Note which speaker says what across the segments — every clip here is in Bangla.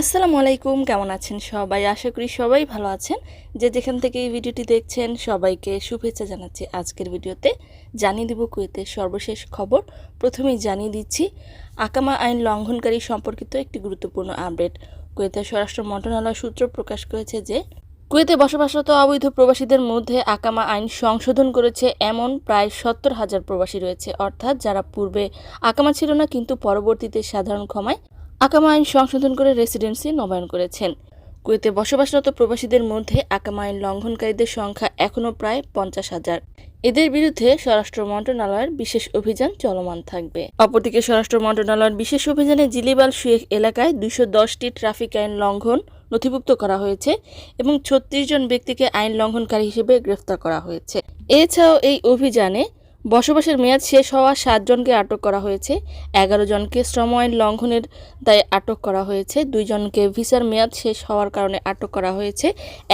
Speaker 1: আসসালামু আলাইকুম, কেমন আছেন সবাই? আশা করি সবাই ভালো আছেন। যে যেখান থেকে এই ভিডিওটি দেখছেন, সবাইকে শুভেচ্ছা জানাচ্ছি আজকের ভিডিওতে। জানিয়ে দিব কুয়েতের সর্বশেষ খবর। প্রথমেই জানিয়ে দিচ্ছি, আকামা আইন লঙ্ঘনকারী সম্পর্কিত একটি গুরুত্বপূর্ণ আপডেট। কুয়েতের স্বরাষ্ট্র মন্ত্রণালয় সূত্র প্রকাশ করেছে যে, কুয়েতে বসবাসরত অবৈধ প্রবাসীদের মধ্যে আকামা আইন সংশোধন করেছে এমন প্রায় সত্তর হাজার প্রবাসী রয়েছে। অর্থাৎ যারা পূর্বে আকামা ছিল না, কিন্তু পরবর্তীতে সাধারণ ক্ষমায় আকামা আইন সংশোধন করে রেসিডেন্সি নবায়ন করেছেন। কুয়েতে বসবাসরত প্রবাসীদের মধ্যে আকামা আইন লঙ্ঘনকারীদের সংখ্যা এখনও প্রায় পঞ্চাশ হাজার। এদের বিরুদ্ধে স্বরাষ্ট্র মন্ত্রণালয়ের বিশেষ অভিযান চলমান থাকবে। অপরদিকে স্বরাষ্ট্র মন্ত্রণালয়ের বিশেষ অভিযানে জিলিবাল শুয়েখ এলাকায় দুইশো দশটি ট্রাফিক আইন লঙ্ঘন নথিভুক্ত করা হয়েছে এবং ছত্রিশ জন ব্যক্তিকে আইন লঙ্ঘনকারী হিসেবে গ্রেফতার করা হয়েছে। এছাড়াও এই অভিযানে বসবাসের মেয়াদ শেষ হওয়া সাতজনকে আটক করা হয়েছে। এগারো জনকে শ্রম আইন লঙ্ঘনের দায়ে আটক করা হয়েছে। দুইজনকে ভিসার মেয়াদ শেষ হওয়ার কারণে আটক করা হয়েছে।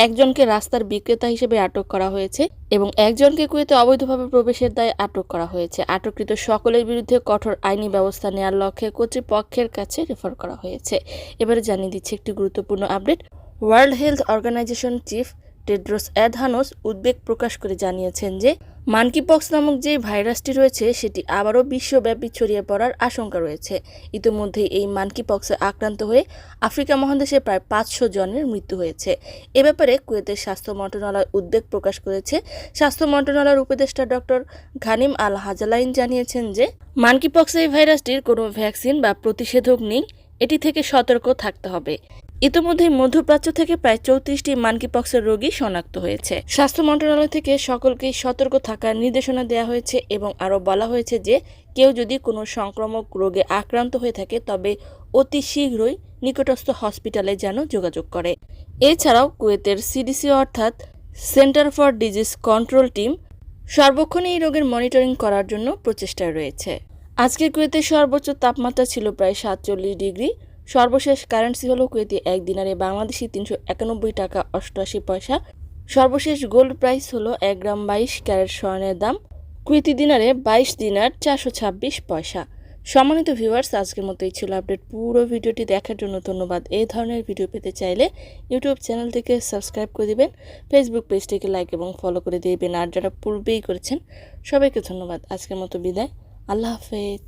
Speaker 1: একজনকে রাস্তার বিক্রেতা হিসেবে আটক করা হয়েছে এবং একজনকে কুয়েতে অবৈধভাবে প্রবেশের দায়ে আটক করা হয়েছে। আটককৃত সকলের বিরুদ্ধে কঠোর আইনি ব্যবস্থা নেওয়ার লক্ষ্যে কর্তৃপক্ষের কাছে রেফার করা হয়েছে। এবারে জানিয়ে দিচ্ছে একটি গুরুত্বপূর্ণ update. World Health Organization chief Tedros Adhanom উদ্বেগ প্রকাশ করে জানিয়েছেন যে, মানকিপক্স নামক যে ভাইরাসটি রয়েছে, সেটি আবারও বিশ্বব্যাপী ছড়িয়ে পড়ার আশঙ্কা রয়েছে। ইতিমধ্যেই এই মানকিপক্সে আক্রান্ত হয়ে আফ্রিকা মহাদেশে প্রায় পাঁচশো জনের মৃত্যু হয়েছে। এ ব্যাপারে কুয়েতের স্বাস্থ্য মন্ত্রণালয় উদ্বেগ প্রকাশ করেছে। স্বাস্থ্য মন্ত্রণালয়ের উপদেষ্টা ডক্টর ঘানিম আল হাজালাইন জানিয়েছেন যে, মানকিপক্স এই ভাইরাসটির কোনো ভ্যাকসিন বা প্রতিষেধক নেই, এটি থেকে সতর্ক থাকতে হবে। ইতিমধ্যে মধ্যপ্রাচ্য থেকে প্রায় চৌত্রিশটি মানকিপক্সের রোগী শনাক্ত হয়েছে। স্বাস্থ্য মন্ত্রণালয় থেকে সকলকেই সতর্ক থাকার নির্দেশনা দেওয়া হয়েছে এবং আরও বলা হয়েছে যে, কেউ যদি কোনো সংক্রামক রোগে আক্রান্ত হয়ে থাকে, তবে অতি শীঘ্রই নিকটস্থ হসপিটালে যেন যোগাযোগ করে। এছাড়াও কুয়েতের সিডিসি অর্থাৎ centre for disease control team সর্বক্ষণ এই রোগের মনিটরিং করার জন্য প্রচেষ্টায় রয়েছে। আজকে কুয়েতের সর্বোচ্চ তাপমাত্রা ছিল প্রায় সাতচল্লিশ ডিগ্রি। সর্বশেষ কারেন্সি হলো কুয়েতে এক দিনারে বাংলাদেশি তিনশো একানব্বই টাকা অষ্টআশি পয়সা। সর্বশেষ গোল্ড প্রাইস হলো এক গ্রাম বাইশ ক্যারেট স্বর্ণের দাম। কুয়েতি দিনারে বাইশ দিনার চারশো ছাব্বিশ পয়সা। সম্মানিত ভিউয়ার্স, আজকের মতো এই ছিল আপডেট পুরো ভিডিওটি দেখার জন্য ধন্যবাদ। এই ধরনের ভিডিও পেতে চাইলে ইউটিউব চ্যানেলটিকে সাবস্ক্রাইব করে দিবেন, ফেসবুক পেজটিকে লাইক এবং ফলো করে দিবেন। আর যারা পূর্বেই করেছেন, সবাইকে ধন্যবাদ। আজকের মতো বিদায়। আল্লাহ হাফেজ।